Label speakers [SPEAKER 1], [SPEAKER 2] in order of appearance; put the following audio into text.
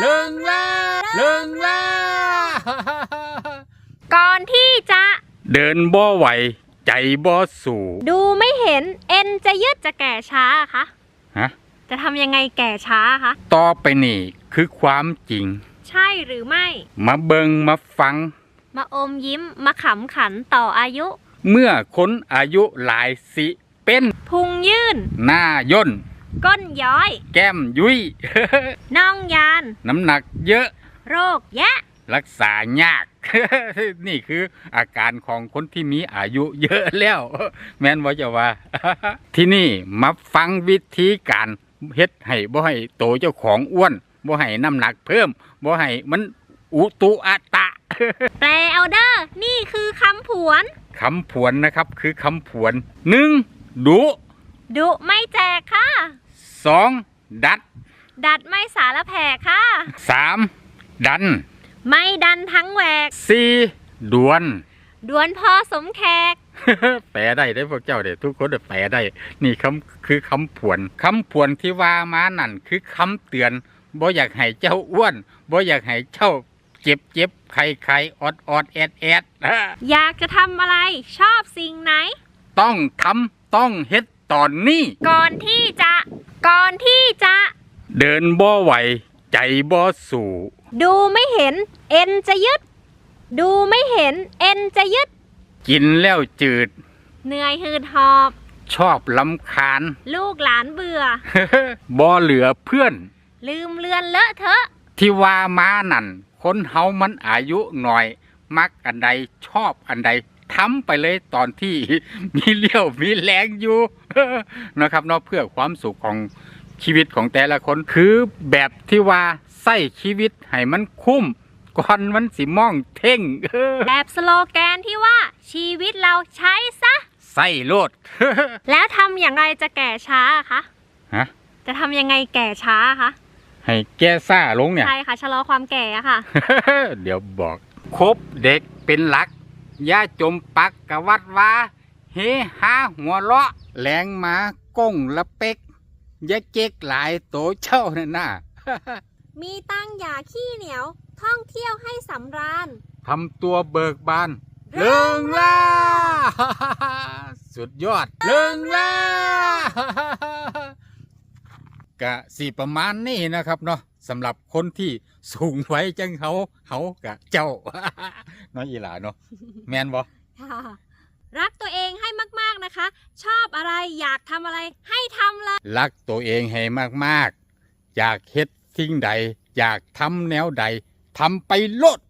[SPEAKER 1] เลิงล่าเลิงล่า
[SPEAKER 2] ก่อนที่จะ
[SPEAKER 1] เดินบ่ไหว ใจบ่สู่
[SPEAKER 2] ดูไม่เห็นเอ็นจะยืดจะแก่ช้าคะ
[SPEAKER 1] ฮะ
[SPEAKER 2] จะทำยังไงแก่ช้าคะ
[SPEAKER 1] ต่อไปนี่คือความจริง
[SPEAKER 2] ใช่หรือไม่
[SPEAKER 1] มาเบิงมาฟัง
[SPEAKER 2] มาอมยิ้มมาขำขันต่ออายุ
[SPEAKER 1] เมื่อคนอายุหลายสิ เป็น
[SPEAKER 2] พุงยื่น
[SPEAKER 1] หน้าย่น
[SPEAKER 2] ก้นย้อย
[SPEAKER 1] แก้มยุย
[SPEAKER 2] น่องยาน
[SPEAKER 1] น้ำหนักเยอะ
[SPEAKER 2] โรคแยะ
[SPEAKER 1] รักษายาก นี่คืออาการของคนที่มีอายุเยอะแล้ว แม่นว่าจะว่า ที่นี่มาฟังวิธีการเฮ็ดให้บ่ให้โตเจ้าของอ้วนบ่ให้น้ำหนักเพิ่มบ่ให้มันอุตุอาตะ
[SPEAKER 2] แปลเอาเดอร์นี่คือคำผวน
[SPEAKER 1] คำผวนนะครับคือคำผวนหนึ่งดุ
[SPEAKER 2] ดุไม่แจกค่ะ
[SPEAKER 1] สองดัด
[SPEAKER 2] ดัดไม่สารแผ่ค่ะ
[SPEAKER 1] สามดัน
[SPEAKER 2] ไม่ดันทั้งแหวก
[SPEAKER 1] สี่ดวน
[SPEAKER 2] ดวนพอสมแขก
[SPEAKER 1] แปลได้ได้อพวกเจ้าเด็ทุกคนแปลได้ นี่คำคือคำผวนคำผวนที่ว่ามานั่นคือคำเตือนบ่อยากให้เจ้าอ้วนบ่อยากให้เจ้าเจ็บเจ็บไข้ไข้ออดออดแอดแอดอะ
[SPEAKER 2] อยากจะทำอะไรชอบสิ่งไหน
[SPEAKER 1] ต้องทำต้องเฮ็ด ตอนนี้
[SPEAKER 2] ก่อนที่จะ ก่อนที่จะ
[SPEAKER 1] เดินบ่ไหว ใจบ่สู่
[SPEAKER 2] ดูไม่เห็น เอ็นจะยึด ดูไม่เห็น เอ็นจะยึด
[SPEAKER 1] กินแล้วจืด
[SPEAKER 2] เหนื่อยหืดหอบ
[SPEAKER 1] ชอบลำคาญ
[SPEAKER 2] ลูกหลานเบื่อ
[SPEAKER 1] บ่เหลือเพื่อน
[SPEAKER 2] ลืมเลือนเลอะเทอะ
[SPEAKER 1] ที่ว่ามานั่น คนเฮามันอายุหน่อย มักอันใดชอบอันใด ทำไปเลยตอนที่มีเลี้ยวมีแรงอยู่นะครับเนาะเพื่อความสุขของชีวิตของแต่ละคนคือแบบที่ว่าใส่ชีวิตให้มันคุ้มก่อนมันสิมองเท่ง
[SPEAKER 2] แบบสโลแกนที่ว่าชีวิตเราใช้ซะ
[SPEAKER 1] ใส่โลด
[SPEAKER 2] แล้วทำอย่างไรจะแก่ช้าคะ
[SPEAKER 1] ฮะ
[SPEAKER 2] จะทำยังไงแก่ช้าคะ
[SPEAKER 1] ให้แก้ซ่าลงเนี่ย
[SPEAKER 2] ใช่ค่ะชะลอความแก่อะค่ะ
[SPEAKER 1] เดี๋ยวบอกคบเด็กเป็นหลัก อย่าจมปักกะวัดว่าเฮฮาหัวเราะแหลงหมาก้งละเป็กอย่าเจ๊กหลายโตเช่านั่นน่ะ
[SPEAKER 2] มีตั้งอย่าขี้เหนียว ท่องเที่ยวให้สำราญ
[SPEAKER 1] ทำตัวเบิกบานเลิงล่า สุดยอดเลิงล่า กะสีประมาณนี้นะครับเนาะ สำหรับคนที่สูงไว้จังเขาเขากะเจ้า น้อยอีหลาเนาะแมนบ่
[SPEAKER 2] ค่ะรักตัวเองให้มากๆนะคะ ชอบอะไรอยากทำอะไรให้ทำเลย
[SPEAKER 1] รักตัวเองให้มากๆ อยากเฮ็ดสิ่งใด อยากทำแนวใดทำไปโลด